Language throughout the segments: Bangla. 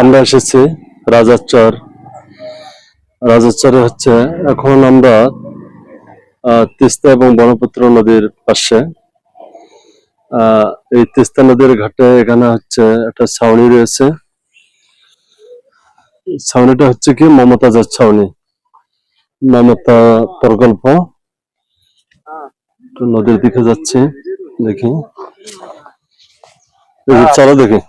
আমরা এসেছি রাজারচর রাজারচরে হচ্ছে এখন আমরা তিস্তা এবং ব্রহ্মপুত্র নদীর পাশে। আহ, এই তিস্তা নদীর ঘাটে এখানে হচ্ছে একটা ছাউনি রয়েছে। ছাউনিটা হচ্ছে কি? মমতাজের ছাউনি। মমতা প্রকল্প। নদীর দিকে যাচ্ছে দেখি। চলো দেখি।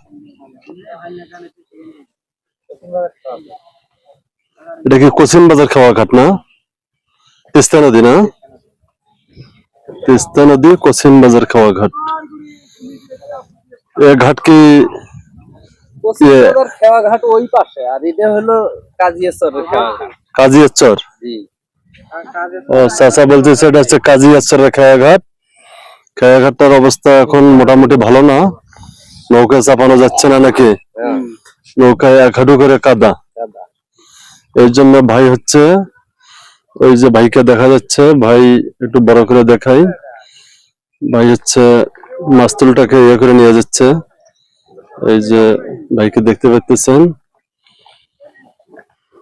এটা কি কোচিন বাজার খাওয়া ঘাট না? তিস্তা নদী না? তিস্তা নদী কোচিন বাজার খাওয়া ঘাট এ ঘাট কি পশ্চিমবঙ্গের খেওয়াঘাট ওই পাশে আর এটা হলো কাজিয়াচরের খেওয়াঘাট কাজিয়াচর? জি। ও চাচা বলছে সেটা হচ্ছে কাজিয়াচরের খাওয়া ঘাট। খাওয়া অবস্থা এখন মোটামুটি ভালো না। নৌকা চাপানো যাচ্ছে না নাকি? নৌকায় এক হাঁটু করে কাদা। এই জন্য ভাই হচ্ছে, ওই যে ভাইকে দেখা যাচ্ছে, ভাই একটু বড় করে দেখাই। ভাই হচ্ছে মাস্তুলটাকে ইয়ে করে নিয়ে যাচ্ছে। এই যে ভাইকে দেখতে পাচ্ছেন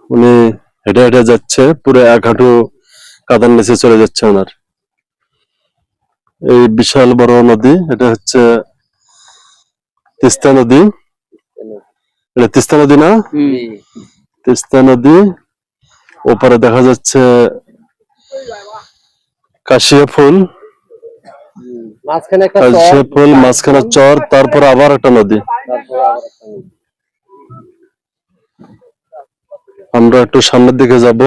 উনি হেঁটে হেঁটে যাচ্ছে, পুরো এক হাঁটু কাদার নিচে চলে যাচ্ছে ওনার। এই বিশাল বড় নদী, এটা হচ্ছে তিস্তা নদী। এটা তিস্তা নদী না? তিস্তা নদী। ওপারে দেখা যাচ্ছে কাশিয়া ফুল। মাঝখানে একটা কাশিয়া ফুল মাঝখানে চর তারপর আবার একটা নদী। আমরা একটু সামনের দিকে যাব।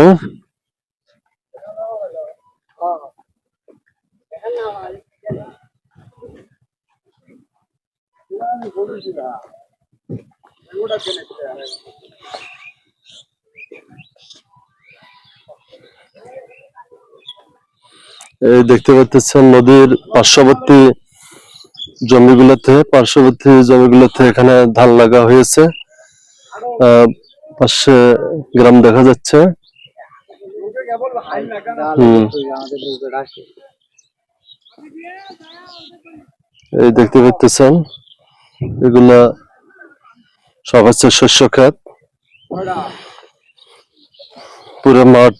এই দেখতে পাচ্ছেন নদীর পার্শ্ববর্তী জমিগুলোতে পার্শ্ববর্তী জমিগুলোতে এখানে ধান লাগা হয়েছে। পাশে গ্রাম দেখা যাচ্ছে। এই দেখতে পাচ্ছেন এগুলা সব হচ্ছে শস্য ক্ষেত পুরো মাঠ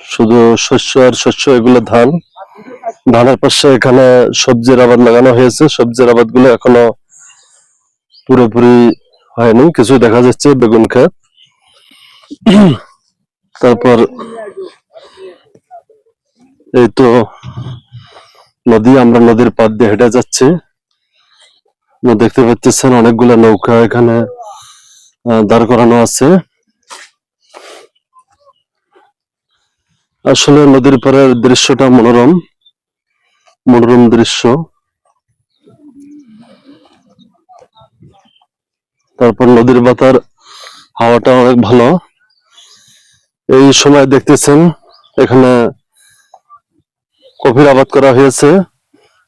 শুধু শস্য আর শস্য, এগুলো ধান। ধানের পাশে এখানে সবজির আবাদ লাগানো হয়েছে। সবজির আবাদগুলো এখনও পুরোপুরি হয়নি। কিছু দেখা যাচ্ছে বেগুন ক্ষেত। তারপর এই তো নদী, আমরা নদীর পাড় দিয়ে হেঁটে যাচ্ছি। দেখতে পাচ্ছেন অনেকগুলো নৌকা এখানে দাঁড় করানো আছে। আসলে নদীর পাড়ের দৃশ্যটা মনোরম মনোরম দৃশ্য। তারপর নদীর বাতার হাওয়াটা অনেক ভালো। এই সময় দেখতেছেন এখানে কফির আবাদ করা হয়েছে।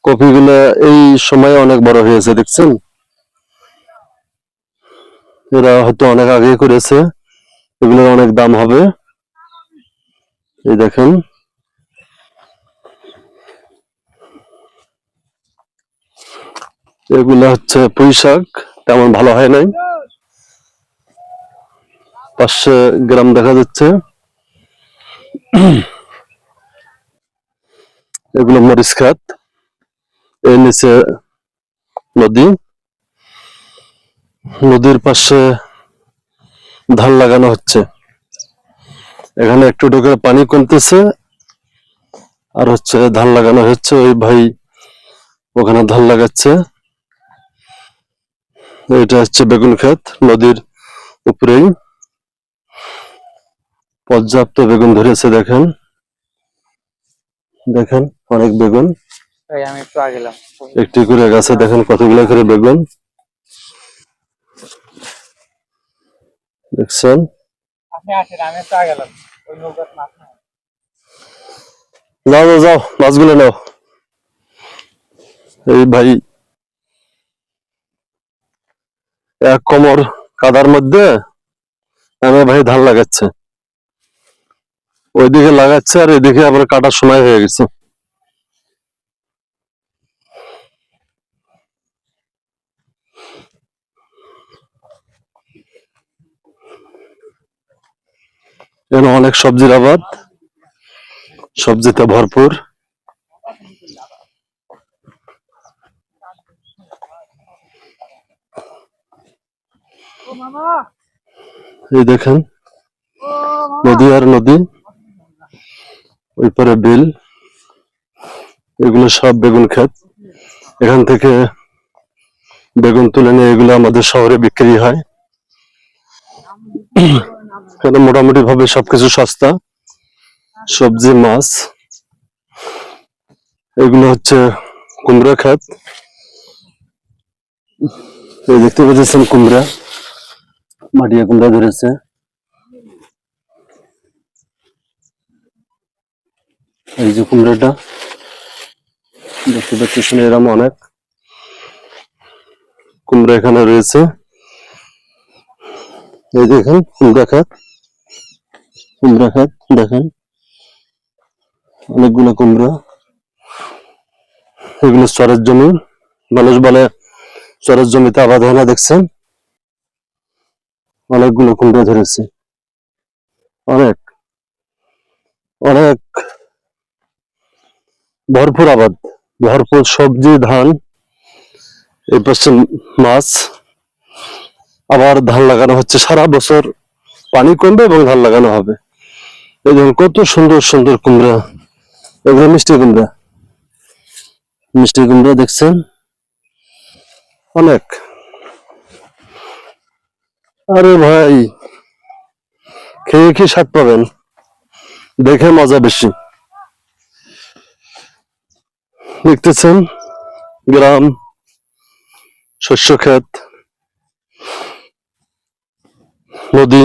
কফিগুলো এই সময়ে অনেক বড় হয়েছে, দেখছেন? এরা হয়তো অনেক আগে করেছে, এগুলোর অনেক দাম হবে। এই দেখেন। এগুলো হচ্ছে পুঁই শাক, তেমন ভালো হয় নাই। পাশে গ্রাম দেখা যাচ্ছে। এগুলো মরিচ খাত নিচে নদী। নদীর পাশে ধান লাগানো হচ্ছে। এখানে একটু ঢোকে পানি কমতেছে, আর হচ্ছে ধান লাগানো হচ্ছে। ওই ভাই ওখানে ধান লাগাচ্ছে। এটা হচ্ছে বেগুন ক্ষেত, নদীর উপরেই। পর্যাপ্ত বেগুন ধরেছে, দেখেন। দেখেন, অনেক বেগুন। আমি একটু আগে গেলাম একটি করে গাছে দেখেন কতগুলো করে বেগুন। দেখছেন? আপনি আসেন আমি একটু আগে গেলাম ওই নৌকার মাছ যাও যাও যাও মাছগুলো নাও। এই ভাই এক কোমর কাদার মধ্যে আমার ভাই ধান লাগাচ্ছে। ওইদিকে লাগাচ্ছে আর এদিকে আবার কাটার সময় হয়ে গেছে। এখানে অনেক সবজির আবাদ, সবজিতে ভরপুর। এই দেখেন, নদী আর নদী, ওই পারে বিল, এগুলো সব বেগুন ক্ষেত। এখান থেকে বেগুন তুলে নিয়ে এগুলো আমাদের শহরে বিক্রি হয়। এখানে মোটামুটি ভাবে সবকিছু সস্তা। সবজি, মাছ। এগুলো হচ্ছে কুমড়া খাত এই দেখতে পাচ্ছেন কুমড়া। মাটিয়া কুমড়া ধরেছে। এই যে কুমড়াটা। দেখতে পাচ্ছেন এরম অনেক। কুমড়া এখানে রয়েছে। এই দেখেন কুমড়া খাত কুমড়া খাত দেখেন। অনেকগুলো কুমড়া। এগুলো চরের জমি। মানুষ বলে চরের জমিতে আবাদ হয় না, দেখছেন? অনেকগুলো কুমড়া ধরেছে। অনেক। অনেক। ভরপুর আবাদ। ভরপুর সবজি, ধান, এই পাশে মাছ। আবার ধান লাগানো হচ্ছে সারা বছর। পানি কমবে এবং ধান লাগানো হবে। দেখুন, কত সুন্দর সুন্দর কুমড়া। এগুলো মিষ্টি কুমড়া। মিষ্টি কুমড়া দেখছেন? অনেক। আরে ভাই, খেয়ে কি স্বাদ পাবেন? দেখে মজা বেশি। দেখতেছেন? গ্রাম, শস্য ক্ষেত, নদী,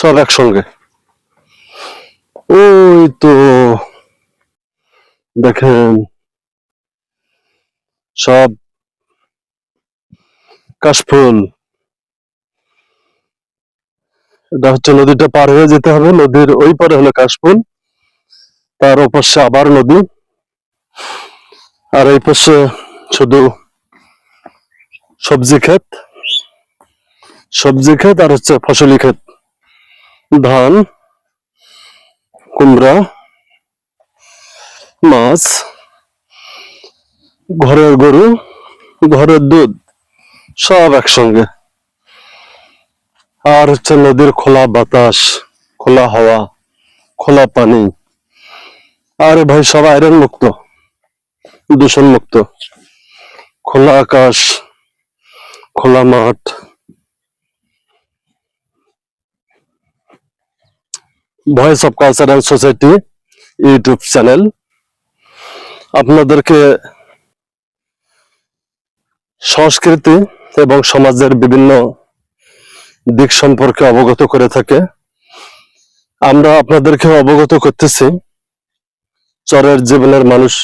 সব একসঙ্গে। ওই তো, দেখেন, সব কাশফুল। এটা হচ্ছে নদীটা পার হয়ে যেতে হবে, নদীর ওই পারে হলো কাশফুল, তার ওপাশে আবার নদী, আর এই পাশে শুধু সবজি ক্ষেত সবজি ক্ষেত আর হচ্ছে ফসলি ক্ষেত। ধান কুমড়া, মাছ, ঘরের গরু, ঘরের দুধ, সব একসঙ্গে। আর হচ্ছে নদীর খোলা বাতাস, খোলা হাওয়া, খোলা পানি। আরে ভাই, সব আয়রন মুক্ত, দূষণ মুক্ত। খোলা আকাশ, খোলা মাঠ voice of cultural society YouTube channel আপনাদেরকে সংস্কৃতি এবং সমাজের বিভিন্ন দিক সম্পর্কে অবগত করে থাকে। আমরা আপনাদেরকে অবগত করতেছি। চরের জীবনের মানুষ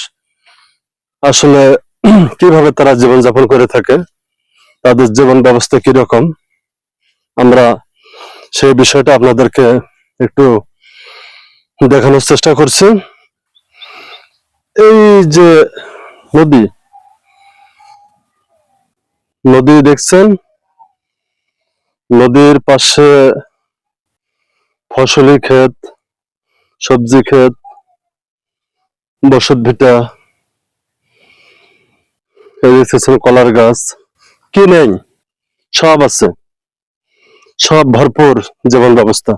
আসলে কীভাবে তারা জীবনযাপন করে থাকে, তাদের জীবন ব্যবস্থা কীরকম, আমরা সেই বিষয়টা আপনাদেরকে একটু দেখানোর চেষ্টা করছি। এই যে নদী নদী দেখছেন? নদীর পাশে ফসলি ক্ষেত, সবজি ক্ষেত, বসত ভিটা কলার গাছ। কি নেই? সব আছে। সব ভরপুর জীবন ব্যবস্থা।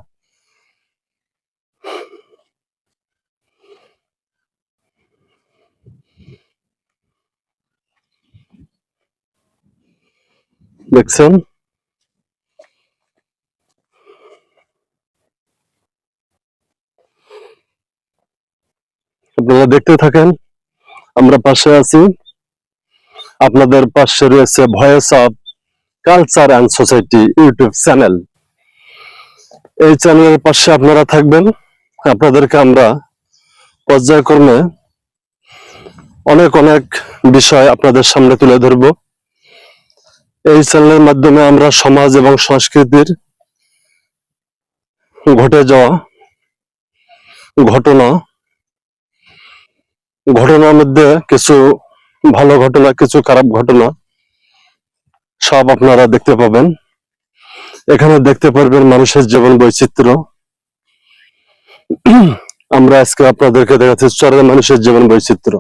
দেখছেন? আপনারা দেখতে থাকেন, আমরা পাশে আছি। আপনাদের পাশে রয়েছে voice of culture and society YouTube channel. এই চ্যানেলের পাশে আপনারা থাকবেন। আপনাদেরকে আমরা পর্যায়ক্রমে অনেক অনেক বিষয় আপনাদের সামনে তুলে ধরব। এই চ্যানেলের মাধ্যমে আমরা সমাজ এবং সংস্কৃতির ঘটে যাওয়া ঘটনা, ঘটনার মধ্যে কিছু ভালো ঘটনা, কিছু খারাপ ঘটনা সব আপনারা দেখতে পাবেন। এখানে দেখতে পারবেন মানুষের জীবন বৈচিত্র্য। আমরা আজকে আপনাদেরকে দেখাচ্ছি চরের মানুষের জীবন বৈচিত্র্য।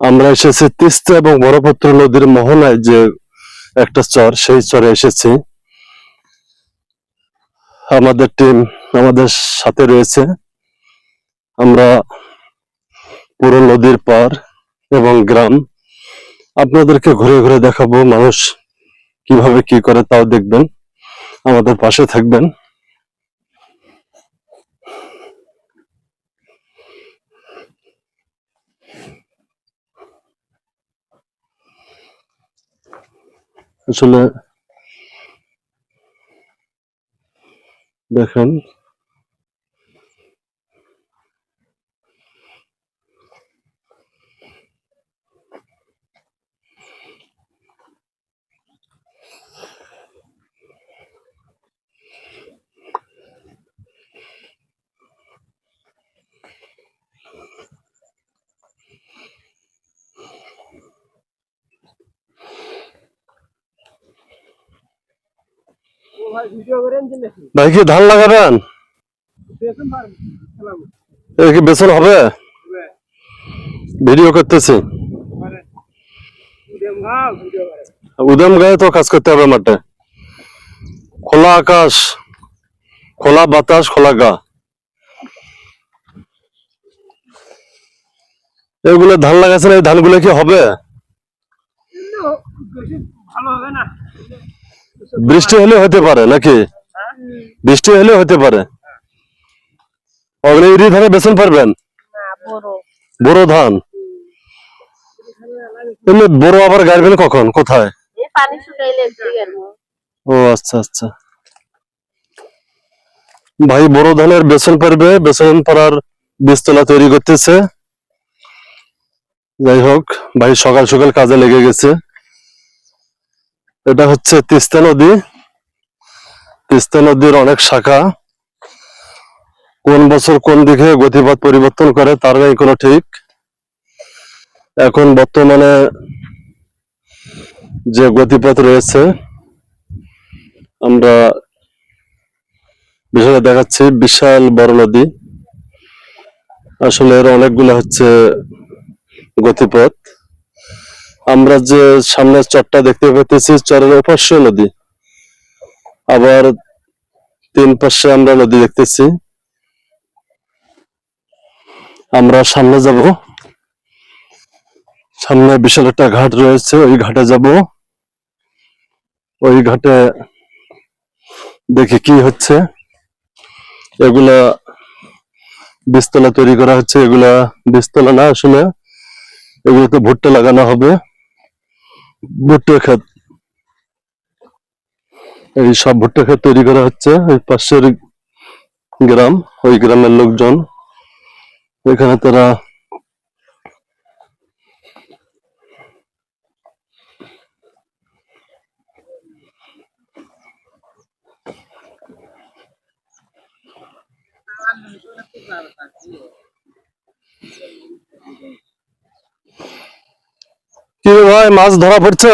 আমরা এসেছি তিস্তা এবং বরপত্র নদীর মোহনায় যে একটা চর, সেই চরে এসেছি। আমাদের টিম আমাদের সাথে রয়েছে। আমরা পুরো নদীর পার এবং গ্রাম। আপনাদেরকে ঘুরে ঘুরে দেখাবো মানুষ কীভাবে কি করে তাও দেখবেন। আমাদের পাশে থাকবেন। আসলে দেখেন ভাই কি ধান লাগাবেন? কি বেতন হবে? ভিডিও করতেছি। উদম গায়ে তো কাজ করতে হবে মাঠে খোলা আকাশ খোলা বাতাস খোলা গা। এগুলো ধান লাগাচ্ছেন এই ধানগুলো কি হবে? ভালো হবে না। বৃষ্টি হলে হতে পারে নাকি? বৃষ্টি হলে হতে পারে। অগ্নি ধানে বেসন পারবেন? বড় ধান? এমনি বড় আবার গাড়বেন কখন? কোথায়? ও আচ্ছা আচ্ছা। ভাই বড় ধানের বেসন পারবে বেসন পাড়ার বীজতলা তৈরি করতেছে। যাই হোক ভাই সকাল সকাল কাজে লেগে গেছে। এটা হচ্ছে তিস্তা নদী। তিস্তা নদীর অনেক শাখা। কোন বছর কোন দিকে গতিপথ পরিবর্তন করে তার নেই কোনো ঠিক। এখন বর্তমানে যে গতিপথ রয়েছে, আমরা বিষয়টা দেখাচ্ছি, বিশাল বড় নদী। আসলে এর অনেকগুলো হচ্ছে গতিপথ। আমরা যে সামনের চরটা দেখতে পেতেছি চরের অপাশ্য নদী। আবার তিন পাশে আমরা নদী দেখতেছি। আমরা সামনে যাব। সামনে বিশাল একটা ঘাট রয়েছে, ওই ঘাটে যাব। ওই ঘাটে দেখি কি হচ্ছে। এগুলা বীজতলা তৈরি করা হচ্ছে, এগুলা বীজতলা না আসলে, এগুলোতে ভুট্টা লাগানো হবে। ভুট্টা ক্ষেত এই সব ভুট্টা ক্ষেত তৈরি করা হচ্ছে ওই পাশের গ্রাম, ওই গ্রামের লোকজন। এখানে তারা কি রে ভাই মাছ ধরা পড়ছে?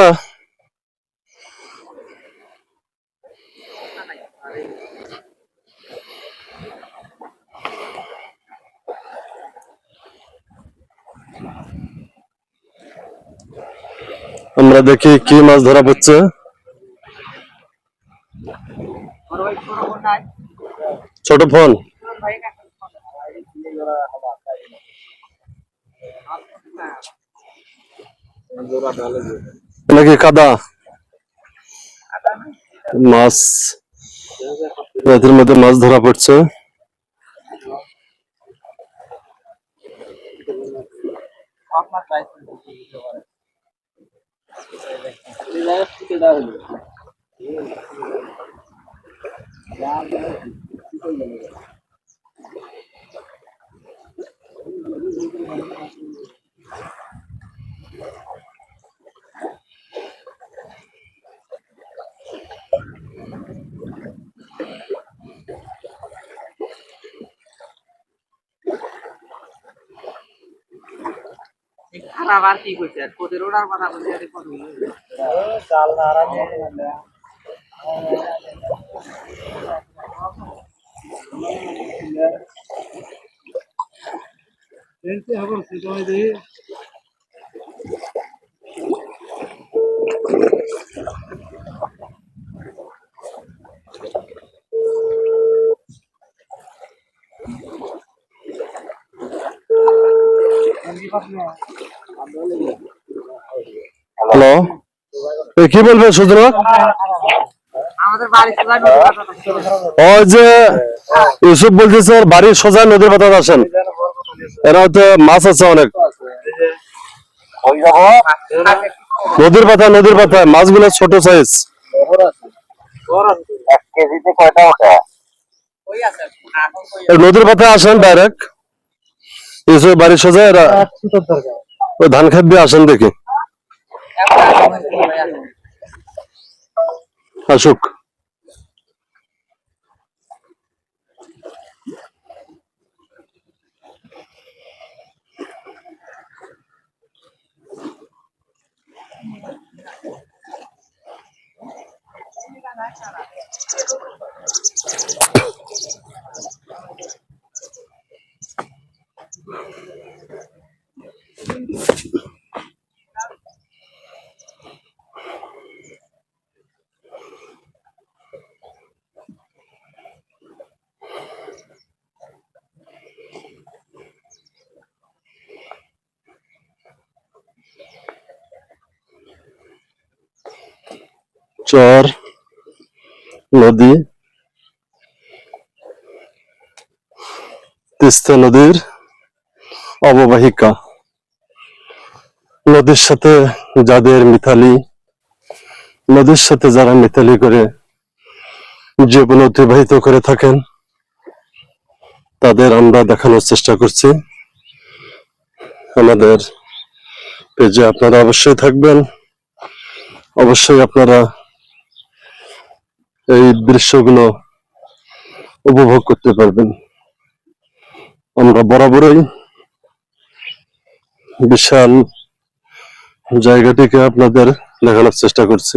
আমরা দেখি কি মাছ ধরা পড়ছে। বড় ভাই ছোট কোন নাই। ছোট ফোন ভাই কাকা নাকি কাদা? মাছ। রাতের মধ্যে মাছ ধরা পড়ছে। আপনার প্রাইস দিতে পারে এই জায়গা থেকে দাও হলো খারাপ আর কি কইছে আর কোদের ওড়ার কথা কইছে আর কোন চাল না আর হ্যালো এ, কি বলবে আমাদের বাড়ি সবাই নদী ওই যে ইউসুফ বলতেছে বাড়ির সোজা নদীর পাতা আসেন। এরা হয়তো মাছ আছে অনেক। নদীর পাতা নদীর পাতা মাছগুলো ছোট সাইজ নদীর পাতা আসেন ডাইরেক্ট ইউসুফ বাড়ির সোজা এরা ওই ধান খেত দিয়ে আসেন দেখি। আসুক। চর নদী তিস্তা নদীর অববাহিকা। নদীর সাথে যাদের মিথালি নদীর সাথে যারা মিথালি করে জীবন অতিবাহিত করে থাকেন, তাদের আমরা দেখানোর চেষ্টা করছি। আমাদের পেজে আপনারা অবশ্যই থাকবেন। অবশ্যই আপনারা এই দৃশ্যগুলো উপভোগ করতে পারবেন। আমরা বরাবরই বিশাল জায়গাটিকে আপনাদের দেখানোর চেষ্টা করছি।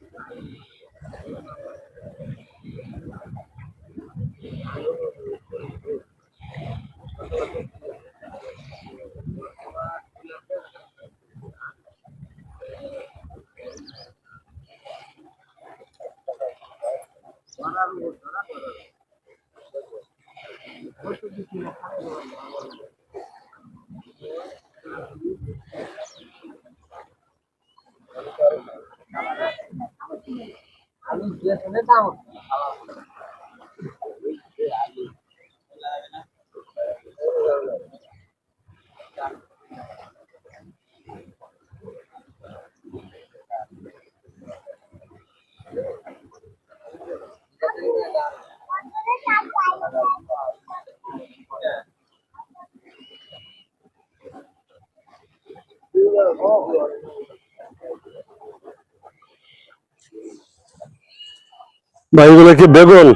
ভাইগুলো কি বেগুন?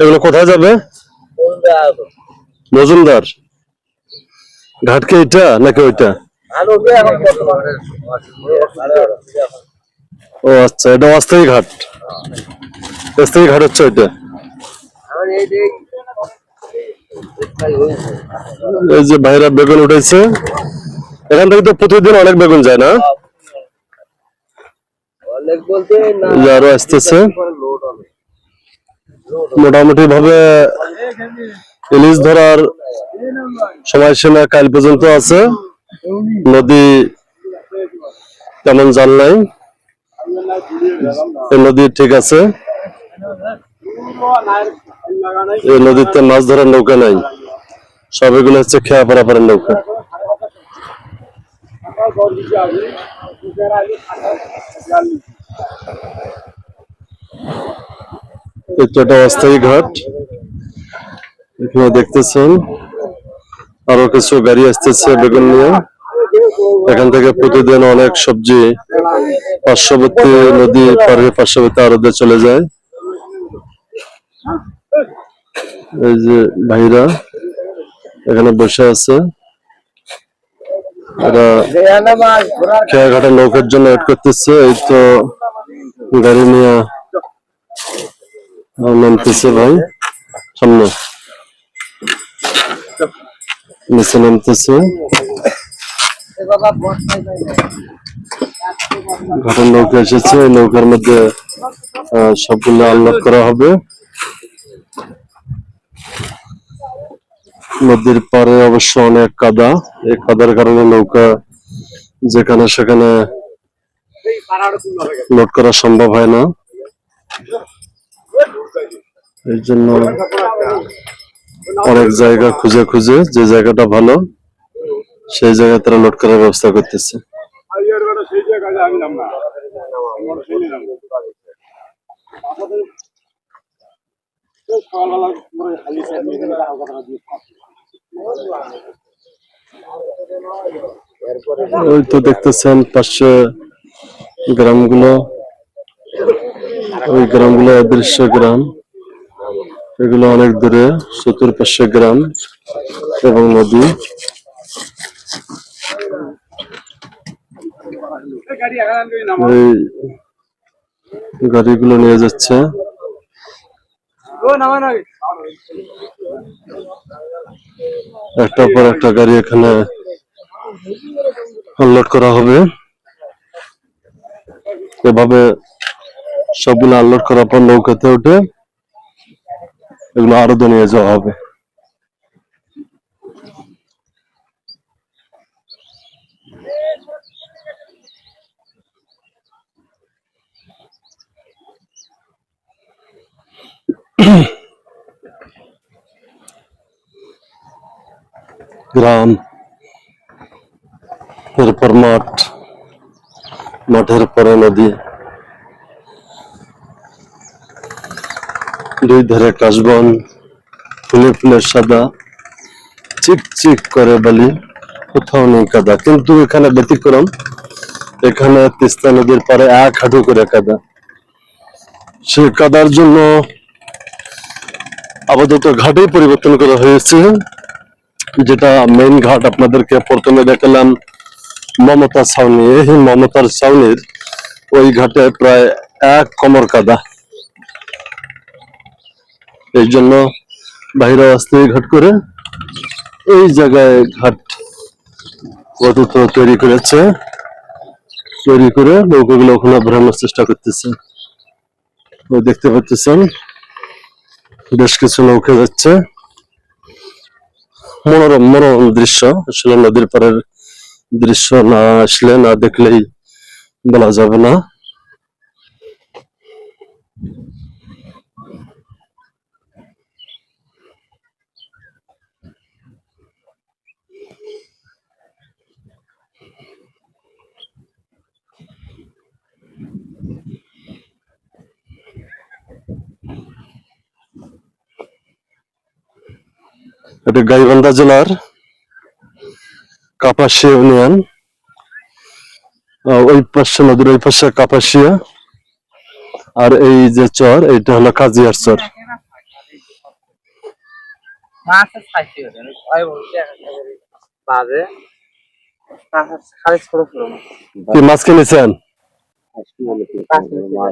এগুলো কোথায় যাবে? মজুমদার। ঘাটকে এটা নাকি ওইটা? ও আচ্ছা এটা অস্থায়ী ঘাট। অস্থায়ী ঘাট হচ্ছে ওইটা। এই যে ভাইরা বেগুন উঠেছে এখান থেকে তো প্রতিদিন অনেক বেগুন যায় না? আরও আসতেছে। মোটামুটি ভাবে ইলিশ ধরার সময়সীমা কাল পর্যন্ত আছে। নদী তেমন জাল নাই। এই নদী ঠিক আছে। এই নদীতে মাছ ধরার নৌকা নাই। সব এগুলো হচ্ছে খেয়া পারাপারের নৌকা। এটা একটা অস্থায়ী ঘাট। এখানে দেখতেছেন আরও কিছু গাড়ি আসতেছে বেগুন নিয়ে। এখান থেকে প্রতিদিন অনেক সবজি পার্শ্ববর্তী নদী পারে পার্শ্ববর্তী আরদে চলে যায়। এই যে ভাইরা এখানে বসে আছে। মাছ খেয়াঘাটের নৌকার জন্য ওয়েট করতেছে, এই তো গাড়ি নিয়ে নামতেছে ভাই, সামনে। নিচে নামতেছে। ঘাটের নৌকা এসেছে, এই নৌকার মধ্যে সবগুলো আনলোড করা হবে। নদীর পারে অবশ্য অনেক কাদা। এই কাদার কারণে নৌকা যেখানে সেখানে লোড করা সম্ভব হয় না। এই জন্য অনেক জায়গা খুঁজে খুঁজে যে জায়গাটা ভালো, সেই জায়গায় তারা লোড করার ব্যবস্থা করতেছে। ওই তো দেখতেছেন পাশে গ্রামগুলো। ওই গ্রামগুলো অদৃশ্য গ্রাম। এগুলো অনেক দূরে, চতুর্পাশে গ্রাম এবং নদী। গাড়িগুলো নিয়ে যাচ্ছে। একটার পর একটা গাড়ি এখানে আনলোড করা হবে। এভাবে সবগুলো আনলোড করার পর নৌকাতে উঠে এগুলো আরও নিয়ে যাওয়া হবে। গ্রাম, এরপর মাঠ, মাঠের পরে নদী। দুই ধারে কাশবন, ফুলে ফুলে সাদা, চিক চিক করে বালি, কোথাও নেই কাদা। কিন্তু এখানে ব্যতিক্রম, এখানে তিস্তা নদীর পারে এক হাঁটু করে কাদা। সে কাদার জন্য আপাতত ঘাটেই পরিবর্তন করা হয়েছে। যেটা মেইন ঘাট আপনাদেরকে প্রথমে দেখালাম মমতা ছাউনি। এই মমতার ছাউনির ওই ঘাটে প্রায় এক কমর কাদা। এই জন্য বাইরে আসতে ঘাট করে এই জায়গায় ঘাট অতীত তৈরি করেছে, তৈরি করে নৌকাগুলো ওখানে ভরানোর চেষ্টা করতেছে। দেখতে পাচ্ছেন, বেশ কিছু নৌকা যাচ্ছে। মনোরম মনোরম দৃশ্য। আসলে নদীর পাড়ের দৃশ্য না আসলে না দেখলেই বলা যাবে না। এটা গাইবান্ধা জেলার কাপাসিয়া ইউনিয়ন। ওই পাশে নদীর ওই পাশে কাপাসিয়া। আর এই যে চর এইটা হলো কাজিয়ার চর। কি মাছ কিনেছেন?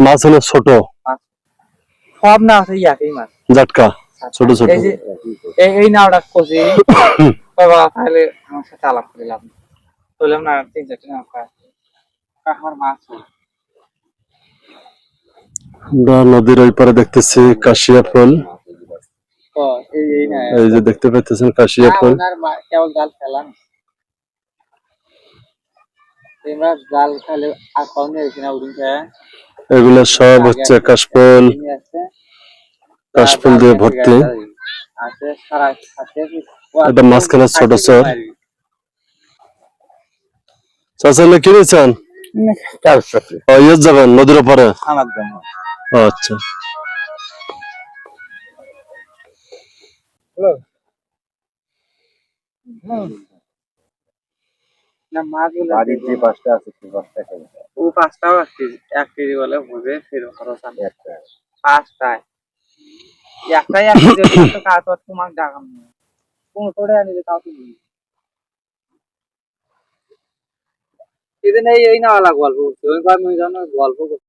মাছ হলো ছোট। সব না মাছ। জাটকা। ছোট ছোট। এই নাওটা কষি বাবা তাহলে আমার সাথে আলাপ করে লাভ নেই। বললাম না তিন চারটে নাও কাহার মাছ আমরা নদীর ওই পারে দেখতেছি কাশিয়া ফুল। এই যে দেখতে পাইতেছেন কাশিয়া ফুল। কেবল জাল খেলাম এগুলো সব হচ্ছে কাশফুল কাশফুল দিয়ে ভর্তি। এটা মাঝখানে ছোট চর কিনেছেন ইয়ে যাবেন নদীর ওপারে? আচ্ছা। বাড়ির যে পাঁচটা আছে সেই পাঁচটা ও পাঁচটাও এক কেজি এক কেজি বলে হবে ফের খরচ পাঁচটায়। একটাই হলে তো কাজ আর তোমার ডাকাম নেই কোন আনি যে তাও তুমি সেদিন এই এই না গল্প করছি। ওই বার গল্প করছি।